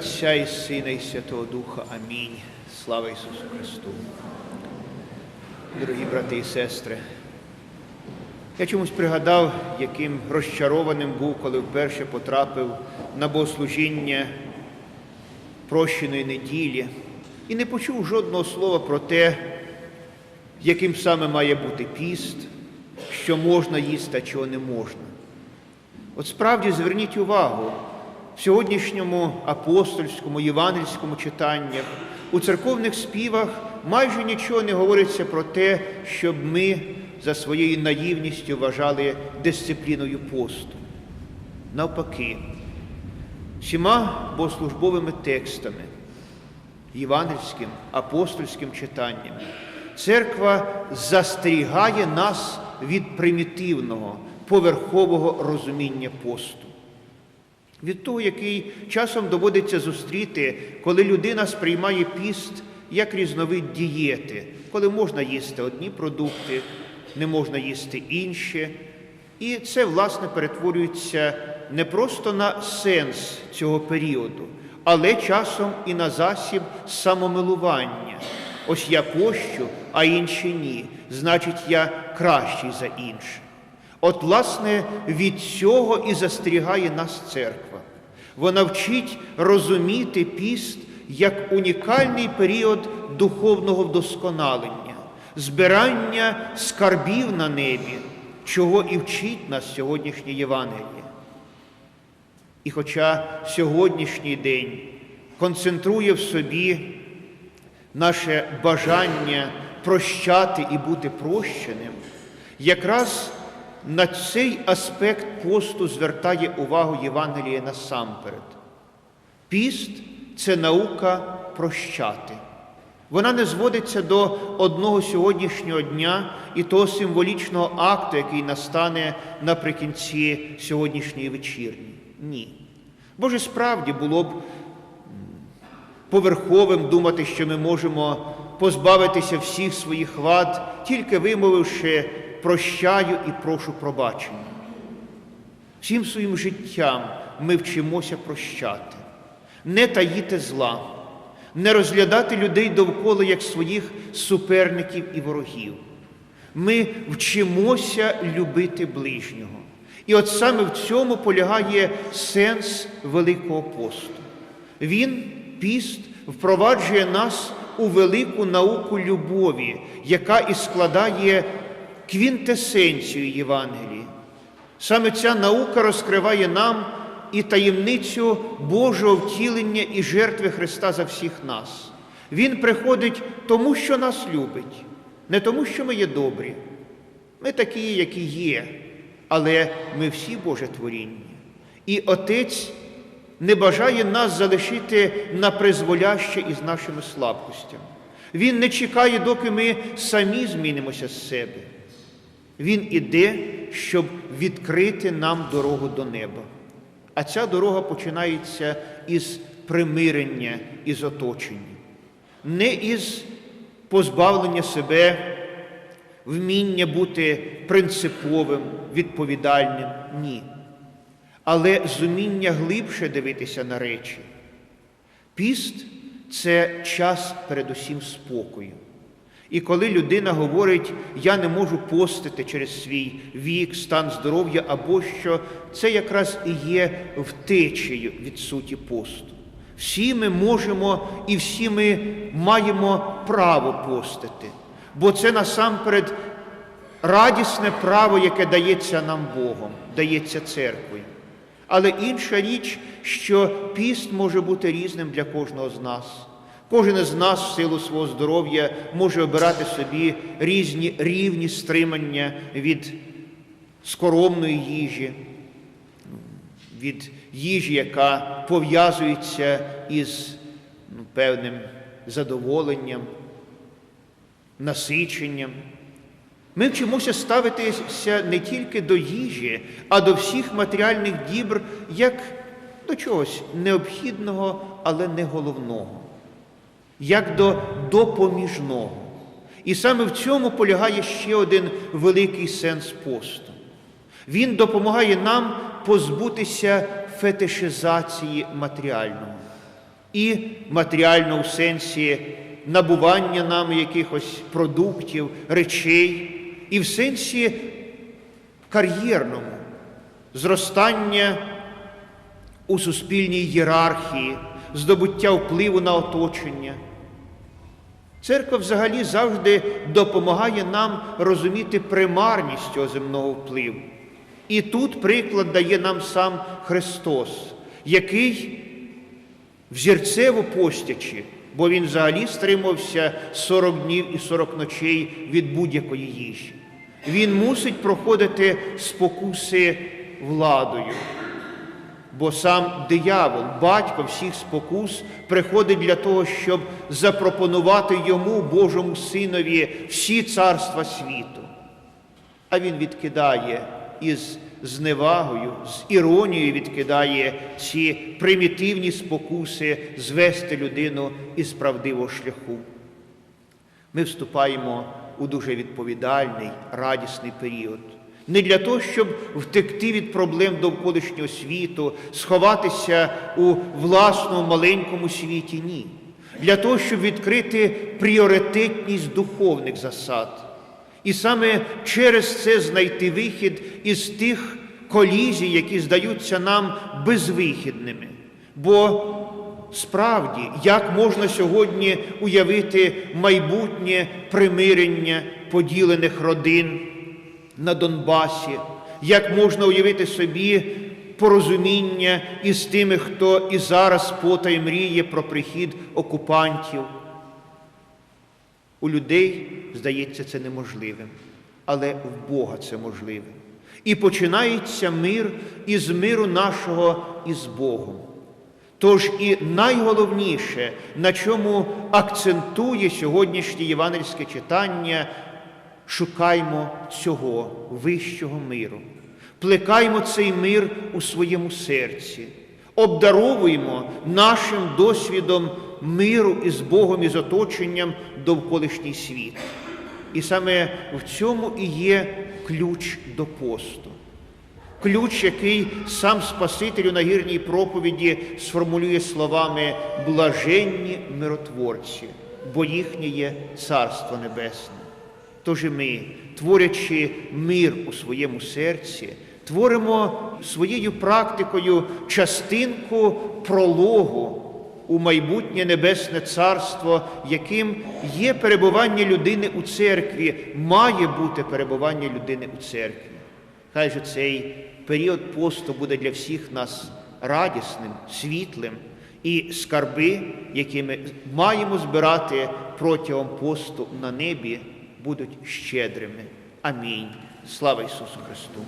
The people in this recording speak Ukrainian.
Отця і Сина, і Святого Духа. Амінь. Слава Ісусу Христу. Дорогі брати і сестри, я чомусь пригадав, яким розчарованим був, коли вперше потрапив на богослужіння прощеної неділі і не почув жодного слова про те, яким саме має бути піст, що можна їсти, а чого не можна. От справді зверніть увагу, в сьогоднішньому апостольському, євангельському читаннях, у церковних співах майже нічого не говориться про те, щоб ми за своєю наївністю вважали дисципліною посту. Навпаки, всіма богослужбовими текстами, євангельським, апостольським читанням, церква застерігає нас від примітивного, поверхового розуміння посту. Від того, який часом доводиться зустріти, коли людина сприймає піст як різновид дієти, коли можна їсти одні продукти, не можна їсти інші. І це, власне, перетворюється не просто на сенс цього періоду, але часом і на засіб самомилування. Ось я пощу, а інші ні. Значить, я кращий за інших. От, власне, від цього і застерігає нас церква. Вона вчить розуміти піст як унікальний період духовного вдосконалення, збирання скарбів на небі, чого і вчить нас сьогоднішнє Євангеліє. І хоча сьогоднішній день концентрує в собі наше бажання прощати і бути прощеним, якраз на цей аспект посту звертає увагу Євангеліє насамперед. Піст це наука прощати. Вона не зводиться до одного сьогоднішнього дня і того символічного акту, який настане наприкінці сьогоднішньої вечірні. Ні. Боже, справді було б поверховим думати, що ми можемо позбавитися всіх своїх вад, тільки вимовивши прощаю і прошу пробачення. Всім своїм життям ми вчимося прощати, не таїти зла, не розглядати людей довкола як своїх суперників і ворогів. Ми вчимося любити ближнього. І от саме в цьому полягає сенс Великого посту. Він, піст, впроваджує нас у велику науку любові, яка і складає квінтесенцію Євангелії. Саме ця наука розкриває нам і таємницю Божого втілення і жертви Христа за всіх нас. Він приходить тому, що нас любить, не тому, що ми є добрі. Ми такі, які є, але ми всі Боже творіння. І Отець не бажає нас залишити на призволяще із нашими слабкостями. Він не чекає, доки ми самі змінимося з себе. Він іде, щоб відкрити нам дорогу до неба. А ця дорога починається із примирення із оточенням, не із позбавлення себе, вміння бути принциповим, відповідальним, ні. Але зуміння глибше дивитися на речі. Піст це час передусім спокою. І коли людина говорить, я не можу постити через свій вік, стан здоров'я або що, це якраз і є втечею від суті посту. Всі ми можемо і всі ми маємо право постити, бо це насамперед радісне право, яке дається нам Богом, дається церквою. Але інша річ, що піст може бути різним для кожного з нас. Кожен із нас в силу свого здоров'я може обирати собі різні рівні стримання від скоромної їжі, від їжі, яка пов'язується із ну, певним задоволенням, насиченням. Ми вчимося ставитися не тільки до їжі, а до всіх матеріальних дібр як до чогось необхідного, але не головного як до допоміжного. І саме в цьому полягає ще один великий сенс посту. Він допомагає нам позбутися фетишизації матеріального. і матеріально у сенсі набування нами якихось продуктів, речей, і в сенсі кар'єрному, зростання у суспільній ієрархії, здобуття впливу на оточення. Церква взагалі завжди допомагає нам розуміти примарність цього земного впливу. І тут приклад дає нам сам Христос, який взірцево постячи, бо Він взагалі стримався 40 днів і 40 ночей від будь-якої їжі. Він мусить проходити спокуси владою. Бо сам диявол, батько всіх спокус, приходить для того, щоб запропонувати йому, Божому Синові, всі царства світу. А він відкидає із зневагою, з іронією відкидає ці примітивні спокуси звести людину із правдивого шляху. Ми вступаємо у дуже відповідальний, радісний період. Не для того, щоб втекти від проблем довколишнього світу, сховатися у власному маленькому світі, ні. Для того, щоб відкрити пріоритетність духовних засад. І саме через це знайти вихід із тих колізій, які здаються нам безвихідними. Бо Справді, як можна сьогодні уявити майбутнє примирення поділених родин на Донбасі, як можна уявити собі порозуміння із тими, хто і зараз потає мріє про прихід окупантів? У людей, здається, це неможливим, але в Бога це можливе. І починається мир із миру нашого із Богом. Тож і найголовніше, на чому акцентує сьогоднішнє євангельське читання, шукаймо цього вищого миру, плекаймо цей мир у своєму серці, обдаровуємо нашим досвідом миру із Богом і з оточенням довколишній світ. І саме в цьому і є ключ до посту ключ, який сам Спаситель у нагірній проповіді сформулює словами блаженні миротворці, бо їхнє є Царство Небесне. Тож і ми, творячи мир у своєму серці, творимо своєю практикою частинку прологу у майбутнє Небесне Царство, яким є перебування людини у церкві, має бути перебування людини у церкві. Хай же цей період посту буде для всіх нас радісним, світлим і скарби, які ми маємо збирати протягом посту на небі, будуть щедрими. Амінь. Слава Ісусу Христу!